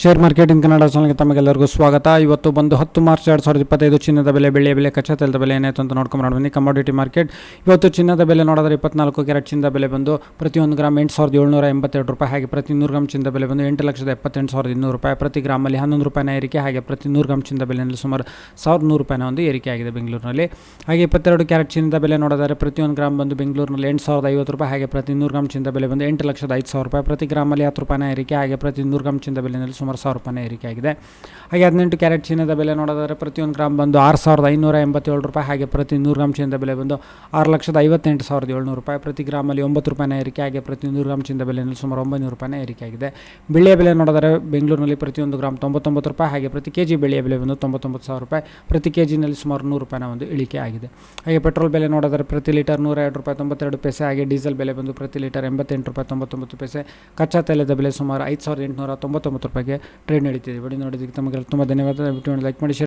Share market in Kannada ಚಾನಲ್ಗೆ ತಮಗೆಲ್ಲರಿಗೂ ಸ್ವಾಗತ. ಇವತ್ತು ಬಂದು ಹತ್ತು ಮಾರ್ಚ್ ಎರಡು ಸಾವಿರದ ಇಪ್ಪತ್ತೈದು, ಚಿನ್ನದ ಬೆಲೆ, ಬೆಳ್ಳಿಯ ಬೆಲೆ, ಕಚ್ಚಾ ತೆಲದ ಬೆಲೆ ಏನಾಯಿತು ಅಂತ ನೋಡ್ಕೊಂಡು ಬನ್ನಿ. ಕಮಾಡಿಟಿ ಮಾರ್ಕೆಟ್ ಇವತ್ತು ಚಿನ್ನದ ಬೆಲೆ ನೋಡಿದ್ರೆ ಇಪ್ಪತ್ನಾಲ್ಕು ಕ್ಯಾರೆಟ್ ಚಿನ್ನದ ಬೆಲೆ ಬಂದು ಪ್ರತಿಯೊಂದು ಗ್ರಾಮ್ ಎಂಟು ಸಾವಿರದ ಏಳ್ನೂರ ಎಂಬತ್ತೆರಡು ರೂಪಾಯಿ, ಹಾಗೆ ಪ್ರತಿ ನೂರು ಗ್ರಾಮ್ ಚಿನ್ನದ ಬೆಲೆ ಬಂದು ಎಂಟು ಲಕ್ಷದ ಎಪ್ಪತ್ತೆಂಟು ಸಾವಿರದ ಇನ್ನೂರು ರೂಪಾಯಿ. ಪ್ರತಿ ಗ್ರಾಮಲ್ಲಿ ಹನ್ನೊಂದು ರೂಪಾಯಿನ ಏರಿಕೆ, ಹಾಗೆ ಪ್ರತಿ ನೂರು ಗ್ರಾಮ್ ಚಿನ್ನದ ಬೆಲೆಯಲ್ಲಿ ಸುಮಾರು ಸಾವಿರದ ನೂರು ರೂಪಾಯಿನ ಒಂದು ಏರಿಕೆ ಆಗಿದೆ ಬೆಂಗಳೂರಿನಲ್ಲಿ. ಹಾಗೆ ಇಪ್ಪತ್ತೆರಡು ಕ್ಯಾರೆಟ್ ಚಿನ್ನದ ಬೆಲೆ ನೋಡಿದರೆ ಪ್ರತಿಯೊಂದು ಗ್ರಾಮ್ ಬಂದು ಬೆಂಗಳೂರಿನಲ್ಲಿ ಎಂಟು ಸಾವಿರದ ಐವತ್ತು ರೂಪಾಯಿ, ಹಾಗೆ ಪ್ರತಿ ನೂರು ಗ್ರಾಮ್ ಚಿನ್ನದ ಬೆಲೆ ಬಂದು ಎಂಟು ಲಕ್ಷದ ಐದು ಸಾವಿರ ರೂಪಾಯಿ. ಪ್ರತಿ ಗ್ರಾಮಲ್ಲಿ ಹತ್ತು ರೂಪಾಯಿನ ಏರಿಕೆ, ಹಾಗೆ ಪ್ರತಿ ನೂರು ಗ್ರಾಮ್ ಚಿನ್ನದ ಬೆಲೆಯಲ್ಲಿ ಸುಮಾರು ಸಾವಿರ ರೂಪಾಯಿ ಏರಿಕೆ ಆಗಿದೆ. ಹಾಗೆ ಹದಿನೆಂಟು ಕ್ಯಾರೆಟ್ ಚಿನ್ನದ ಬೆಲೆ ನೋಡೋದಾದರೆ ಪ್ರತಿಯೊಂದು ಗ್ರಾಮ್ ಬಂದು ಆರು ಸಾವಿರದ ಐನೂರ ಎಂಬತ್ತೇಳು ರೂಪಾಯಿ, ಹಾಗೆ ಪ್ರತಿ ನೂರು ಗ್ರಾಮ್ ಚಿನ್ನದ ಬೆಲೆ ಬಂದು ಆರು ಲಕ್ಷದ ಐವತ್ತೆಂಟು ಸಾವಿರದ ಏಳ್ನೂರು ರೂಪಾಯಿ. ಪ್ರತಿ ಗ್ರಾಮಲ್ಲಿ ಒಂಬತ್ತು ರೂಪಾಯಿನ ಏರಿಕೆ, ಹಾಗೆ ಪ್ರತಿ ನೂರು ಗ್ರಾಮ್ ಚಿನ್ನದ ಬೆಲೆಯಲ್ಲಿ ಸುಮಾರು ಒಂಬೈನೂರು ರೂಪಾಯಿನ ಏರಿಕೆ ಆಗಿದೆ. ಬೆಳೆಯ ಬೆಲೆ ನೋಡಿದರೆ ಬೆಂಗಳೂರಿನಲ್ಲಿ ಪ್ರತಿಯೊಂದು ಗ್ರಾಮ್ ತೊಂಬತ್ತೊಂಬತ್ತು ರೂಪಾಯಿ, ಹಾಗೆ ಪ್ರತಿ ಕೆ ಜಿ ಬೆಳೆಯ ಬೆಲೆ ಬಂದು ತೊಂಬತ್ತೊಂಬತ್ತು ಸಾವಿರ ರೂಪಾಯಿ. ಪ್ರತಿ ಕೆ ಜಿನಲ್ಲಿ ಸುಮಾರು ನೂರು ರೂಪಾಯಿನ ಒಂದು ಇಳಿಕೆ ಆಗಿದೆ. ಹಾಗೆ ಪೆಟ್ರೋಲ್ ಬೆಲೆ ನೋಡಿದರೆ ಪ್ರತಿ ಲೀಟರ್ ನೂರ ಎರಡು ರೂಪಾಯಿ ತೊಂಬತ್ತೆರಡು ಪೈಸೆ, ಹಾಗೆ ಡೀಸೆಲ್ ಬೆಲೆ ಬಂದು ಪ್ರತಿ ಲೀಟರ್ ಎಂಬತ್ತೆಂಟು ರೂಪಾಯಿ ತೊಂಬತ್ತೊಂಬತ್ತು ಪೈಸೆ. ಕಚ್ಚಾ ತೈಲದ ಬೆಲೆ ಸುಮಾರು ಐದು ಸಾವಿರದ ಎಂಟುನೂರ ತೊಂಬತ್ತೊಂಬತ್ತು ರೂಪಾಯಿಗೆ ಟ್ರೇಡ್ ನಡೀತಿದೆ. ವಿಡಿಯೋ ನೋಡಿದ್ದಕ್ಕೆ ತಮಗೆ ತುಂಬ ಧನ್ಯವಾದ. ಲೈಕ್ ಮಾಡಿ share